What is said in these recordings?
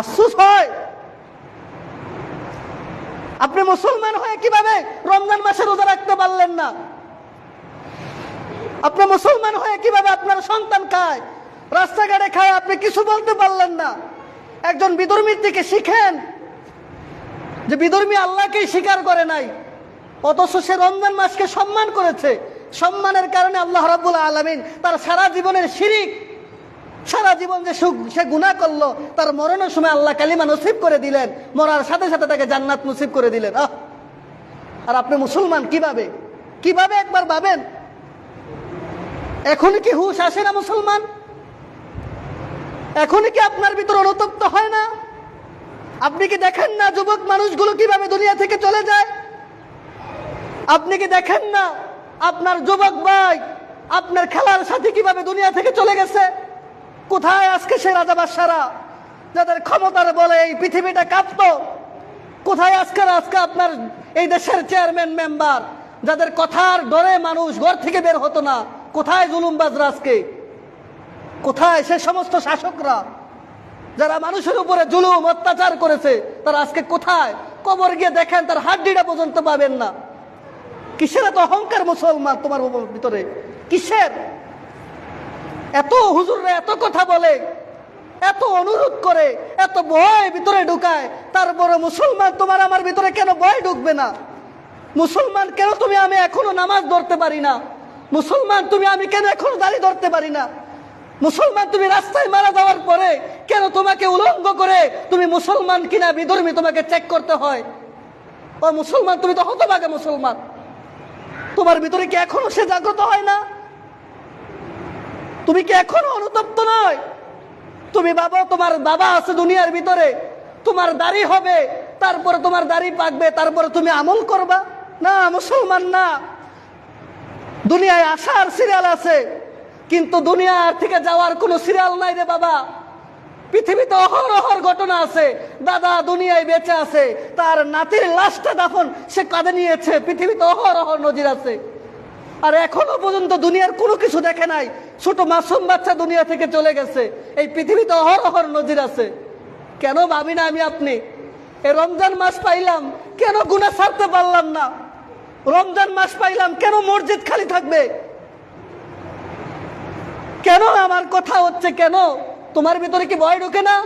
আফসুস হয়। আপনি মুসলমান হয়ে কীভাবে রমজান মাসে রোজা রাখতে পারলেন না? আপনি মুসলমান হয়ে কীভাবে আপনার সন্তান খায়, রাস্তাঘাটে খায়, আপনি কিছু বলতে পারলেন না। একজন বিধর্মীর থেকে শিখেন যে বিধর্মী আল্লাহকেই স্বীকার করে নাই, অথচ সে রমজান মাসকে সম্মান করেছে। সম্মানের কারণে আল্লাহ রাব্বুল আলমিন তার সারা জীবনের শিরিক সারা জীবন যে সু- গুণা করল, তার মরণের সময় আল্লাহ কালিমা নসিব করে দিলেন, মরার সাথে সাথে তাকে জান্নাত নসিব করে দিলেন। আহ! আর আপনি মুসলমান, কীভাবে? কীভাবে একবার ভাবেন? এখন কি হুশ আসে না মুসলমান? এখন কি আপনার ভিতর অনুতপ্ত হয় না? আপনি কি দেখেন না যুবক মানুষগুলো কীভাবে দুনিয়া থেকে চলে যায়? আপনি কি দেখেন না আপনার যুবক ভাই, আপনার খেলার সাথে কীভাবে দুনিয়া থেকে চলে গেছে? কোথায় আজকে সে রাজা বাদশারা? যাদের ক্ষমতার বলে এই পৃথিবীটা কাঁপত। কোথায় আজকে আজকে আপনার এই দেশের চেয়ারম্যান মেম্বার? যাদের কথার ডরে মানুষ ঘর থেকে বের হতো না। কোথায় জুলুমবাজরা আজকে? কোথায় সে সমস্ত শাসকরা? যারা মানুষের উপরে জুলুম, অত্যাচার করেছে, তারা আজকে কোথায়? কবর গিয়ে দেখেন, তার হাড্ডিটা পর্যন্ত পাবেন না। কিসের এত অহংকার মুসলমান তোমার ভিতরে? কিসের? এত হুজুররা এত কথা বলে, এত অনুরোধ করে, এত ভয় ভিতরে ঢুকায় তারপরে মুসলমান তোমার আমার ভিতরে কেন ভয় ঢুকবে না? মুসলমান কেন তুমি আমি এখনও নামাজ ধরতে পারি না? মুসলমান তুমি আমি কেন এখনও দাঁড়িয়ে ধরতে পারি না? মুসলমান তুমি রাস্তায় মারা যাওয়ার পরে কেন তোমাকে উলঙ্গ করে তুমি মুসলমান কিনা বিধর্মী তোমাকে চেক করতে হয়? ও মুসলমান, তুমি তো হতভাগে মুসলমান। তোমার ভিতরে কি এখনও সে জাগ্রত হয় না? তুমি কি এখনও অনুতপ্ত নয়? তুমি বাবা তোমার বাবা আছে দুনিয়ার ভিতরে, তোমার দাড়ি হবে, তারপরে তোমার দাড়ি পাকবে, তারপরে তুমি আমল করবা? না, মুসলমান না। দুনিয়ায় আসার সিরিয়াল আছে, কিন্তু দুনিয়ার থেকে যাওয়ার কোনো সিরিয়াল নাই রে বাবা। পৃথিবীতে অহরহর ঘটনা আছে, দাদা দুনিয়ায় বেঁচে আছে, তার নাতির লাশটা দাফন সে কাঁধে নিয়েছে, পৃথিবীতে অহরহর নজির আছে। আর এখনও পর্যন্ত দুনিয়ার কোনো কিছু দেখে নাই। ছোট মাসুম বাচ্চা দুনিয়া থেকে চলে গেছে। এই পৃথিবীতে অহরহর নজির আছে। কেন ভাবি না আমি আপনি? এই রমজান মাস পাইলাম, কেন গুণা ছাড়তে পারলাম না? রমজান মাস পাইলাম, কেন মসজিদ খালি থাকবে? কেন আমার কথা হচ্ছে কেন? তোমার ভিতরে কি ভয় ঢুকে না?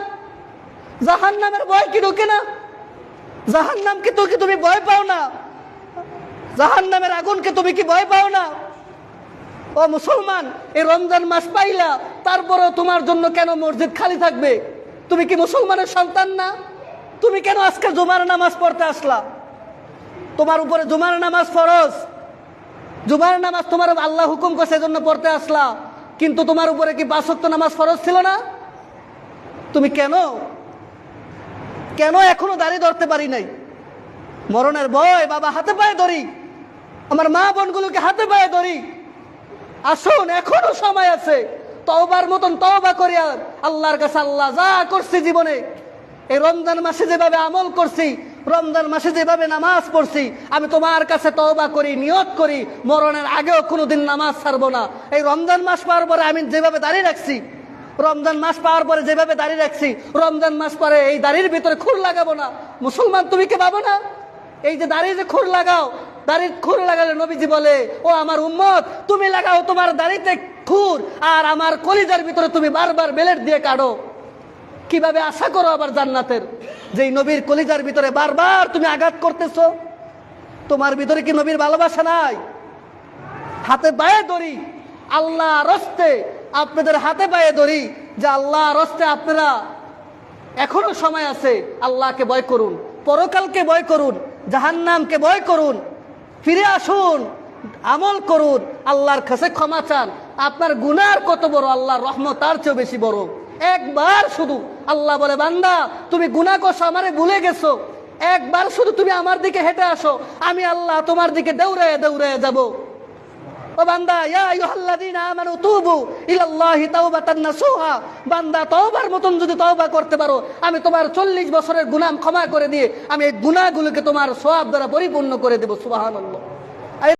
জাহান নামের ভয় কি ঢুকে না? জাহান নামকে তো কি তুমি ভয় পাও না? জাহান নামের আগুনকে তুমি কি ভয় পাও না? ও মুসলমান, এই রমজান মাস পাইলা, তারপরেও তোমার জন্য কেন মসজিদ খালি থাকবে? তুমি কি মুসলমানের সন্তান না? তুমি কেন আজকে জুমার নামাজ পড়তে আসলা? তোমার উপরে জুমার নামাজ ফরজ। জুমার নামাজ তোমার আল্লাহ হুকুম করছে জন্য পড়তে আসলা। কিন্তু তোমার উপরে কি বাসক্ত নামাজ ফরজ ছিল না? তুমি কেন? কেন এখনও দাঁড়িয়ে ধরতে পারি নাই? মরণের ভয়, বাবা, হাতে পায়ে ধরি। আমার মা বোনগুলোকে হাতে পায়ে ধরি। আসুন, এখনও সময় আছে। তওবার মতন তওবা করিয়া আল্লাহর কাছে আল্লাহ যা করছি জীবনে। এই রমজান মাসে যেভাবে আমল করছি, রমজান মাসে যেভাবে নামাজ পড়ছি, আমি তোমার কাছে তওবা করি, নিয়ত করি, মরণের আগেও কোনোদিন নামাজ ছাড়বো না। এই রমজান মাস পাওয়ার পরে আমি যেভাবে দাঁড়িয়ে রাখছি, রমজান মাস পাওয়ার পরে যেভাবে দাঁড়িয়ে রাখছি, রমজান মাস পরে এই দাড়ির ভিতরে খুর লাগাবো না। মুসলমান তুমি কি পাবো না? এই যে দাড়ি যে খুর লাগাও দাড়ির খুর লাগালে নবীজি বলে, ও আমার উম্মত, তুমি লাগাও তোমার দাড়িতে খুর, আর আমার কলিজার ভিতরে তুমি বারবার বেলেট দিয়ে কাটো কীভাবে আশা করো আবার জান্নাতের? যেই নবীর কলিজার ভিতরে বারবার তুমি আঘাত করতেছো, তোমার ভিতরে কি নবীর ভালোবাসা নাই? হাতে পায়ে ধরি আল্লাহ রস্তে আপনাদের হাতে পায়ে ধরি যে আল্লাহ রস্তে আপনারা এখনও সময় আছে, আল্লাহকে ভয় করুন, পরকালকে ভয় করুন, জাহান্নামকে ভয় করুন ফিরে আসুন, আমল করুন, আল্লাহর কাছে ক্ষমা চান। আপনার গুনার কত বড় আল্লাহর রহমত, তার চেয়েও বেশি বড়। একবার শুধু আল্লাহ বলে, বান্দা, তুমি গুনা করছ, আমারে ভুলে গেছো। একবার শুধু তুমি আমার দিকে হেঁটে আসো, আমি আল্লাহ তোমার দিকে দৌড়ে দৌড়ে যাব। ও বান্দা, ইয়া আইয়ুহাল্লাযীনা আমানু তুবু ইলাল্লাহি তাওবাতান নাসুহা। বান্দা, তওবার মতন যদি তওবা করতে পারো, আমি তোমার 40 বছরের গুনাহ ক্ষমা করে দিয়ে আমি এই গুনাহগুলোকে তোমার সওয়াব দ্বারা পরিপূর্ণ করে দেব, সুবহানাল্লাহ।